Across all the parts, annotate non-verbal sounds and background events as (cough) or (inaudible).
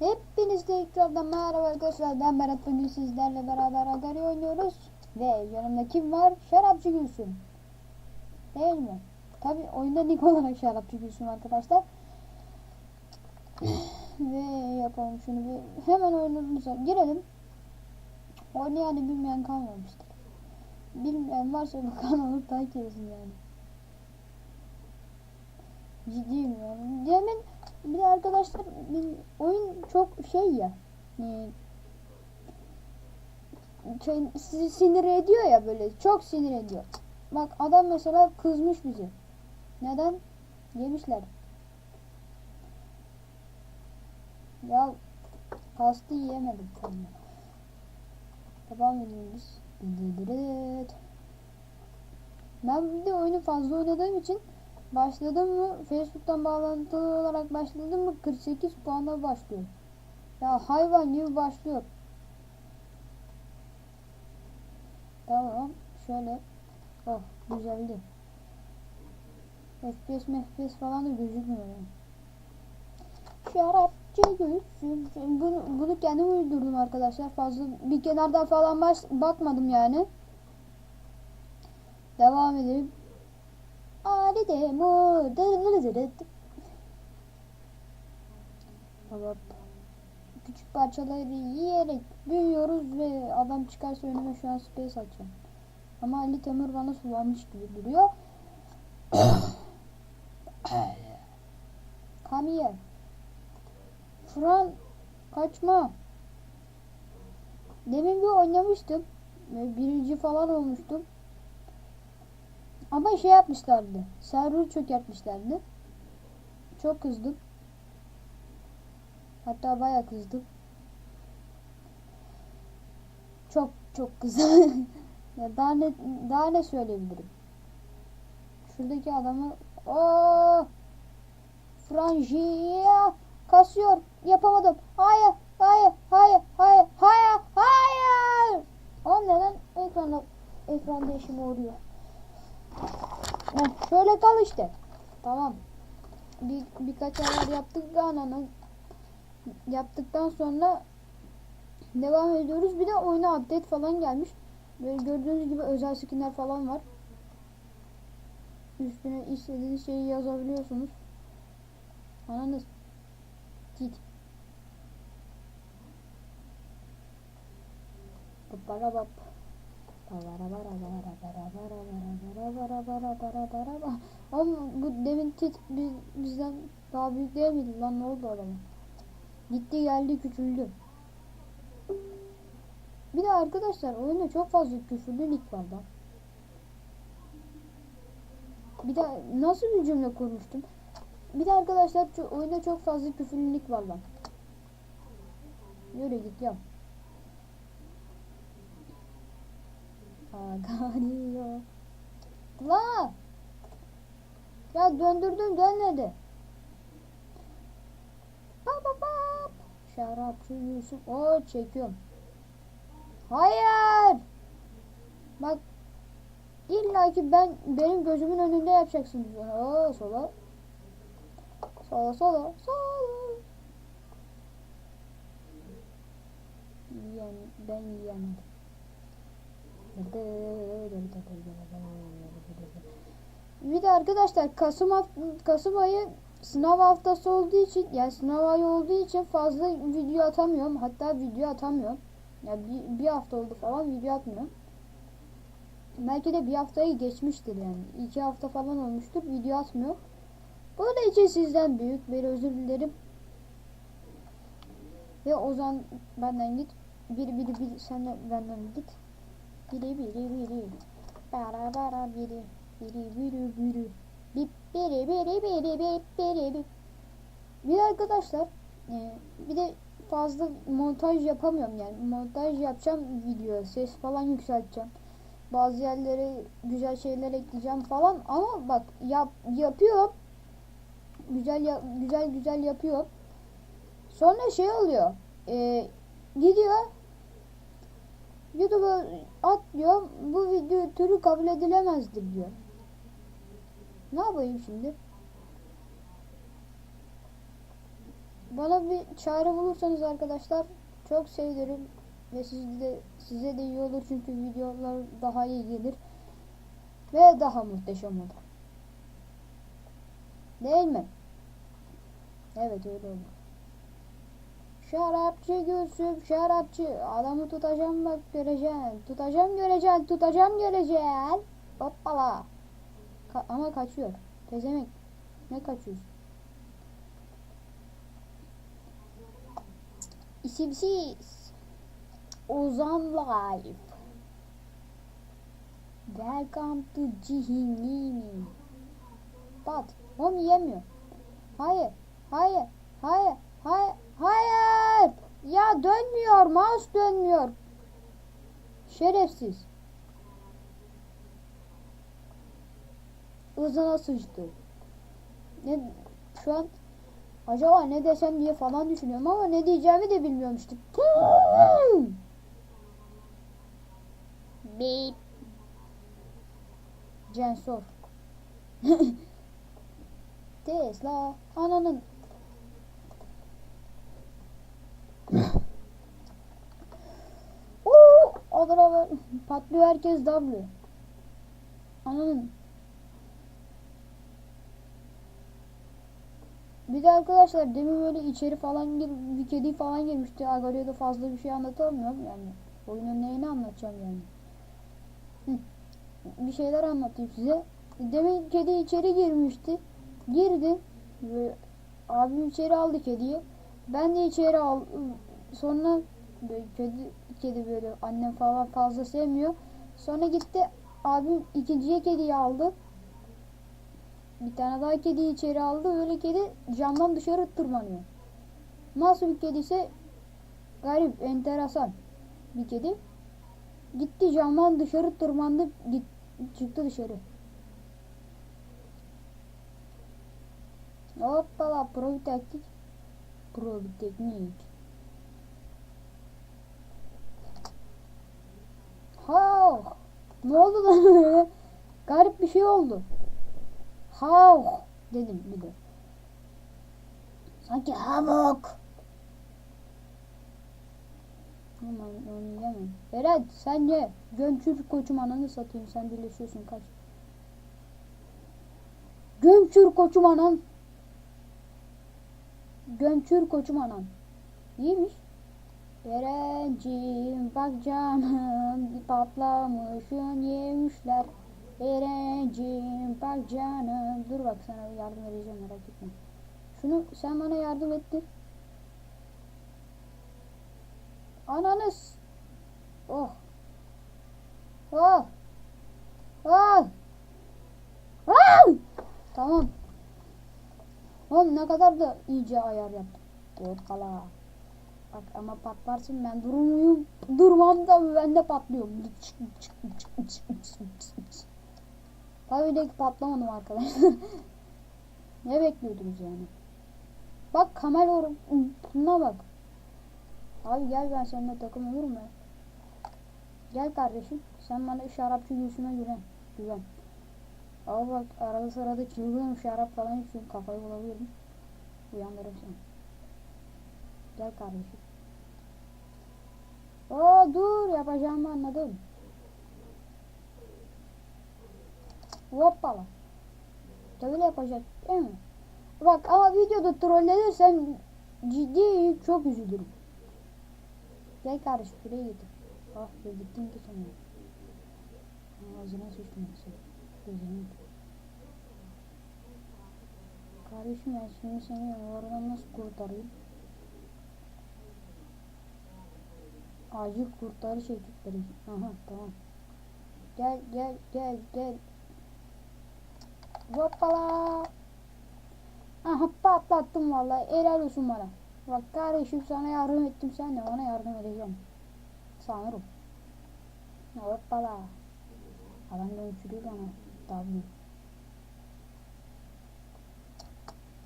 Hepiniz tekrardan merhaba arkadaşlar. Ben Berat bugün sizlerle beraber Agari oynuyoruz. Ve yanımda kim var? Şarapçı Gülsüm. Değil mi? Tabi oyunda nick olarak (laughs) Şarapçı Gülsüm arkadaşlar. Ve yapalım şunu bir hemen oyunumuza girelim. Oynayanı bilmeyen kalmamıştır. Bilmeyen varsa bu kanalı takip etsin yani. Ciddiyim yani. Demin bir de arkadaşlar oyun çok şey ya. e, şey, sizi sinir ediyor ya böyle. Çok sinir ediyor. Bak adam mesela kızmış bizi. Neden? Yemişler. Ya pastı yiyemedim sonra. Devam ediyoruz. Ben bir de oyunu fazla oynadığım için Başladım mı Facebook'tan bağlantılı olarak başladım mı 48 puanla başlıyor. Ya hayvan gibi başlıyor. Tamam şöyle. Oh güzeldi. FPS FPS falan da gözükmüyor. Yani. Şarapçı gülsün. Bunu, bunu kendim uydurdum arkadaşlar. Fazla bir kenardan falan baş, bakmadım yani. Devam edelim. Ali demo. Hop. Küçük parçaları yiyerek büyüyoruz ve adam çıkarsa önüme şu an space açacağım. Ama Ali Temur bana sulanmış gibi duruyor. (coughs) Come here. Fran kaçma. Demin bir oynamıştım. Birinci falan olmuştum. Ama şey yapmışlardı. Server'ı çökertmişlerdi. Çok kızdım. Hatta bayağı kızdım. Çok çok kızdım. (laughs) ya daha ne daha ne söyleyebilirim? Şuradaki adamı o Franjiya kasıyor. Yapamadım. Hayır, hayır, hayır, hayır, hayır, hayır. O neden ekranda ekran değişimi oluyor? Heh, şöyle kal işte. Tamam. Bir, birkaç ayar yaptık ananı yaptıktan sonra devam ediyoruz. Bir de oyuna update falan gelmiş. Böyle gördüğünüz gibi özel skinler falan var. Üstüne istediğiniz şeyi yazabiliyorsunuz. Ananız. Git. Para bap. Ama bu demin tit biz, bizden daha büyük değil miydi lan ne oldu adama? Gitti geldi küçüldü. Bir de arkadaşlar oyunda çok fazla küfürlü lig var. Bir de nasıl bir cümle kurmuştum? Bir de arkadaşlar oyunda çok fazla küfürlülük var lan. Yürü git yap. Agario. La! Ya döndürdüm dönmedi. Bap bap bap. Şarapçı Yusuf. O çekiyorum. Hayır. Bak illa ki ben benim gözümün önünde yapacaksınız onu. Oo sola. Sola sola sola. Yani ben yiyemedim. Bir de arkadaşlar Kasım Kasım ayı sınav haftası olduğu için yani sınav ayı olduğu için fazla video atamıyorum. Hatta video atamıyorum. Yani bir, bir hafta oldu falan video atmıyorum. Belki de bir haftayı geçmiştir yani. iki hafta falan olmuştur video atmıyor. Bunun için sizden büyük bir özür dilerim. Ve Ozan benden git. Biri biri biri sen de benden git. Biri biri biri. Bara bara biri. Biri biri biri. Bip biri biri biri bip biri bip. Bir arkadaşlar e, bir de fazla montaj yapamıyorum yani. Montaj yapacağım video. Ses falan yükselteceğim. Bazı yerlere güzel şeyler ekleyeceğim falan ama bak yap, yapıyorum. Güzel ya, güzel güzel yapıyor. Sonra şey oluyor. E, gidiyor YouTube'a at diyor. Bu video türü kabul edilemezdir diyor. Ne yapayım şimdi? bana bir çare bulursanız arkadaşlar çok sevinirim ve siz de size de iyi olur çünkü videolar daha iyi gelir ve daha muhteşem olur. Değil mi? Evet öyle olur. Şarapçı Gülsüm şarapçı. Adamı tutacağım bak göreceksin tutacağım göreceksin tutacağım göreceksin hoppala. Ka- ama kaçıyor. Pezemek ne kaçıyorsun? İsimsiz. Ozan Live Welcome to Cihinlimi Pat Oğlum yemiyor? Hayır Hayır Hayır Hayır Hayır Ya dönmüyor mouse dönmüyor Şerefsiz Ozan'a sıçtı ne, Şu an Acaba ne desem diye falan düşünüyorum ama ne diyeceğimi de bilmiyorum işte. Beep. Censor. (laughs) Tesla. Ananın. Patlıyor herkes W. Ananın. Bir de arkadaşlar demin böyle içeri falan gir, bir kedi falan girmişti. Agari'ye da fazla bir şey anlatamıyorum yani. Oyunun neyini anlatacağım yani. Bir şeyler anlatayım size. Demin kedi içeri girmişti. Girdi. Ve abim içeri aldı kediyi. Ben de içeri al. Sonra böyle kedi, kedi böyle annem falan fazla sevmiyor. Sonra gitti abim ikinciye kediyi aldı. Bir tane daha kedi içeri aldı. Öyle kedi camdan dışarı tırmanıyor. Nasıl bir kedi ise garip, enteresan bir kedi. Gitti camdan dışarı tırmandı. Git, çıktı dışarı. Hoppala pro bir taktik. Pro bir teknik. Ne oldu lan öyle? Garip bir şey oldu. Hav dedim bir de. Sanki havok. Aman onu yemem. Berat sen ye. Gömçür koçum ananı satayım. Sen birleşiyorsun kaç. Gömçür koçum anan. Gömçür koçum anan. İyiymiş. Erencim bak canım patlamışın yemişler. Erencim bak canım. Dur bak sana yardım edeceğim merak etme. Şunu sen bana yardım ettir. Ananız. Oh. Oh. Oh. Oh. Tamam. Oğlum ne kadar da iyice ayar yaptım. Hoppala. Bak ama patlarsın ben durmuyorum. Durmam da ben de patlıyorum. Tabii de patlamadım arkadaşlar. (laughs) ne bekliyordunuz yani? Bak kamera buna bak. Abi gel ben seninle takım olur mu? Gel kardeşim. Sen bana şarapçı Gülsüm'e güven. Güven. Ama bak arada sırada çılgınım şarap falan içiyorum. Kafayı bulabilirim. Uyandırırım. Gel kardeşim. Oo dur yapacağımı anladım. Hoppala. Böyle yapacak değil mi? Bak ama videoda trollenirsem ciddi çok üzülürüm. Gel kardeşim şuraya getir. Ah be gittin ki sonra. Ağzına sıçtım. Gözünü. Kardeşim ben şimdi seni oradan nasıl kurtarayım? Acil kurtarı çektikleri. Aha tamam. Gel gel gel gel. Hoppala. Aha patlattım vallahi. Helal olsun bana. Bak kardeşim sana yardım ettim sen de bana yardım edeceksin. Sanırım. Hoppala. Adam dönüştürüyor bana. Tabii.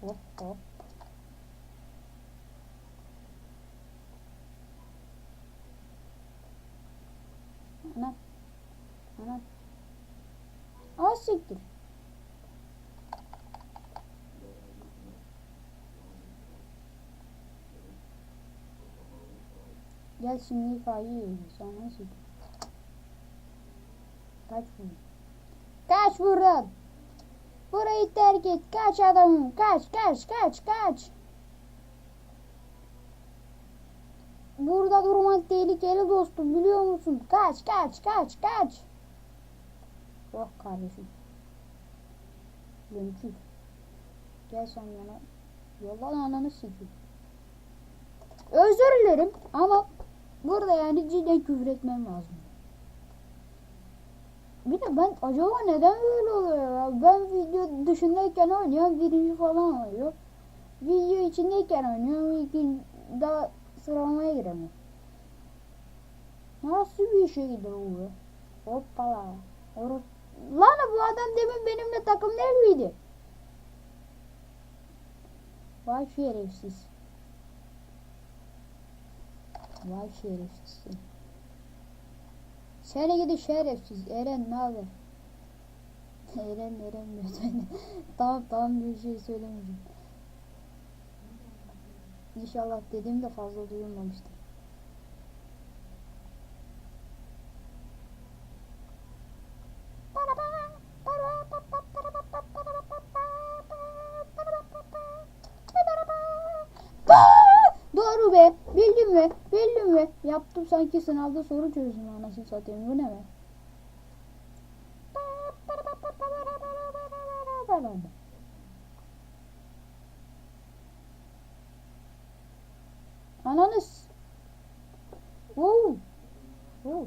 Hop hop. Anam. Anam. Aa siktir. Gel şimdi ifade yiyelim. Sonra siktir. Kaç vurdun. Kaç vurdun. Burayı terk et. Kaç adamım. Kaç kaç kaç kaç. Burada durmak tehlikeli dostum biliyor musun? Kaç kaç kaç kaç. Oh kardeşim. Lönkür. Gel sen yana. Yoldan ananı sikeyim. Özür dilerim ama burada yani cidden küfür etmem lazım. Bir de ben acaba neden böyle oluyor ya? Ben video dışındayken oynuyorum birinci falan oluyor. Video içindeyken oynuyorum ikinci daha sıralamaya giremiyorum. Nasıl bir şeydir bu? Hoppala. Or- Lan bu adam demin benimle takım miydi? Vay şerefsiz. Vay şerefsiz. Seni gidi şerefsiz. Eren ne haber? (laughs) Eren Eren diyor. (laughs) tamam tamam bir şey söylemeyeceğim. İnşallah dediğim de fazla duyulmamıştır. Doğru be. Bildim mi? Bildim mi? Yaptım sanki sınavda soru çözdüm anasını satayım. Bu ne be? Ananız. Oo. Oo.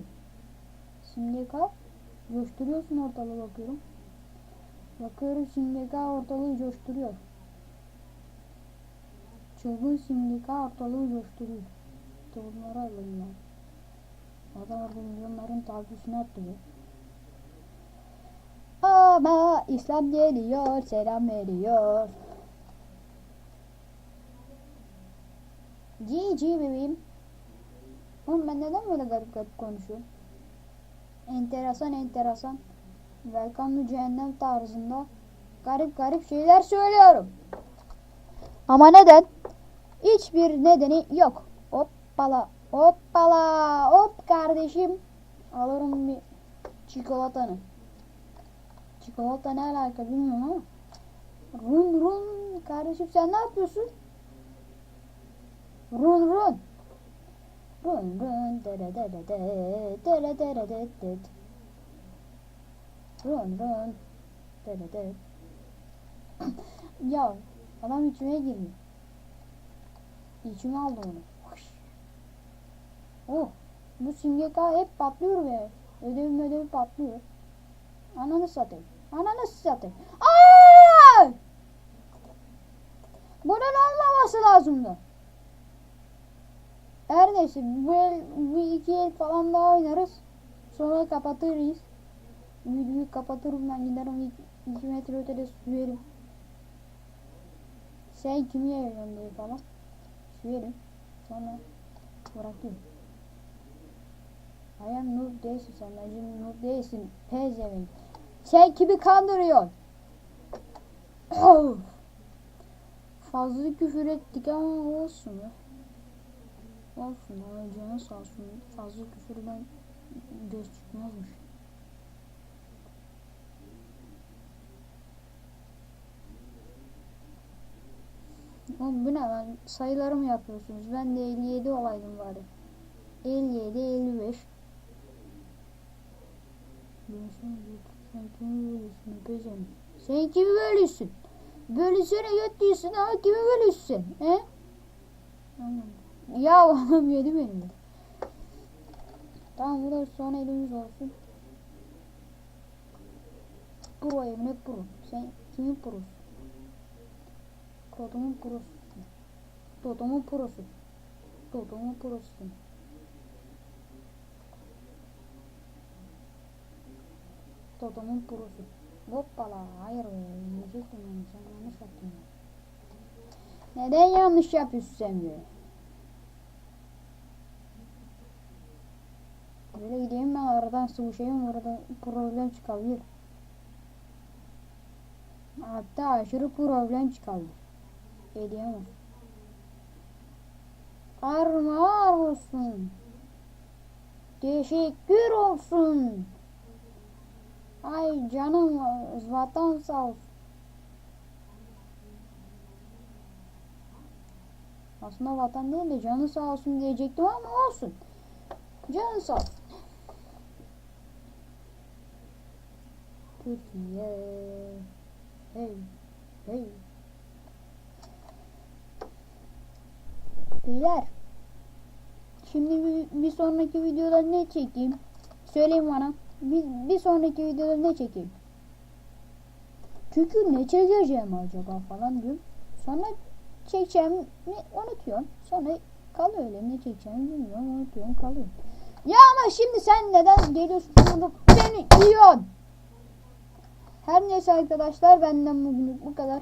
Şimdi kal. Coşturuyorsun ortalığı bakıyorum. Bakıyorum şimdi kal ortalığı coşturuyor. Çılgın simlika ortalığı coşturuyor. Torunları alalım ya. Adam orada milyonların takipçisini attı bu. Ama İslam geliyor, selam veriyor. Cici bebeğim. Oğlum ben neden böyle garip garip konuşuyorum? Enteresan enteresan. To cehennem tarzında garip garip şeyler söylüyorum. Ama neden? Hiçbir nedeni yok. Hoppala, hoppala, hop kardeşim. Alırım bir çikolatanı. Çikolata ne alaka bilmiyorum ama. Run run kardeşim sen ne yapıyorsun? Run run. Run run dere dere de dere dere de de. Run run dere de. ya adam içime girmiyor. İçime aldı onu. Oh. Bu simge hep patlıyor be. Ödevim ödevi patlıyor. Ananı satayım. Ananı satayım. Aa! Bunun. Her neyse bu el, iki el falan daha oynarız. Sonra kapatırız. Videoyu kapatırım ben giderim iki, iki metre ötede sürerim. Sen kimi yayıyorsun diye falan. Sürerim. Sonra bırakayım. Ayağım noob değilsin sen. Bence noob değilsin. Pezevenk. Sen kimi kandırıyorsun? Fazla küfür ettik ama olsun be. Olsun ama canı sağ olsun. Fazla küfürden göz çıkmazmış. Oğlum bu ne lan? Sayıları mı yapıyorsunuz? Ben de 57 olaydım bari. 57, 55. Ben sen kimi bölüyorsun? Sen kimi bölüyorsun? Bölüsene göt diyorsun ama kimi bölüyorsun? He? Tamam. Ya oğlum yedi beni. Tamam bu da son elimiz olsun. Pro evine pro. Sen kimin prosu? Kodumun prosu. Dodomun prosu. Dodomun prosu. Dodomun prosu. Hoppala. Hayır be. Yiyecektim onu. Sen yanlış yaptın. Neden yanlış yapıyorsun sen be? Böyle gideyim ben aradan sıvışayım orada problem çıkabilir. Hatta aşırı problem çıkabilir. Edemem. Armağan olsun. teşekkür olsun. Ay canım vatan sağ olsun. Aslında vatan değil de canı sağ olsun diyecektim ama olsun. Canı sağ olsun. Türkiye. Hey. Hey. Beyler. Şimdi bir, bir sonraki videoda ne çekeyim? Söyleyin bana. Bir, bir sonraki videoda ne çekeyim? Çünkü ne çekeceğim acaba falan diyorum. Sonra çekeceğimi unutuyorum. Sonra kalıyor öyle. Ne çekeceğimi bilmiyorum. Unutuyorum kalıyor. Ya ama şimdi sen neden geliyorsun beni yiyorsun? Her neyse arkadaşlar benden bugünlük bu kadar.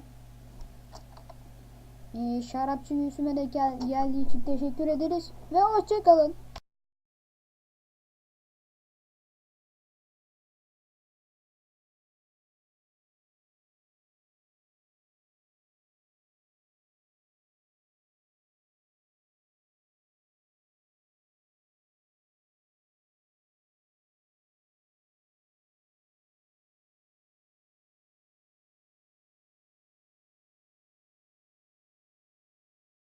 Ee, şarapçı Yusuf'e de gel- geldiği için teşekkür ederiz ve hoşçakalın.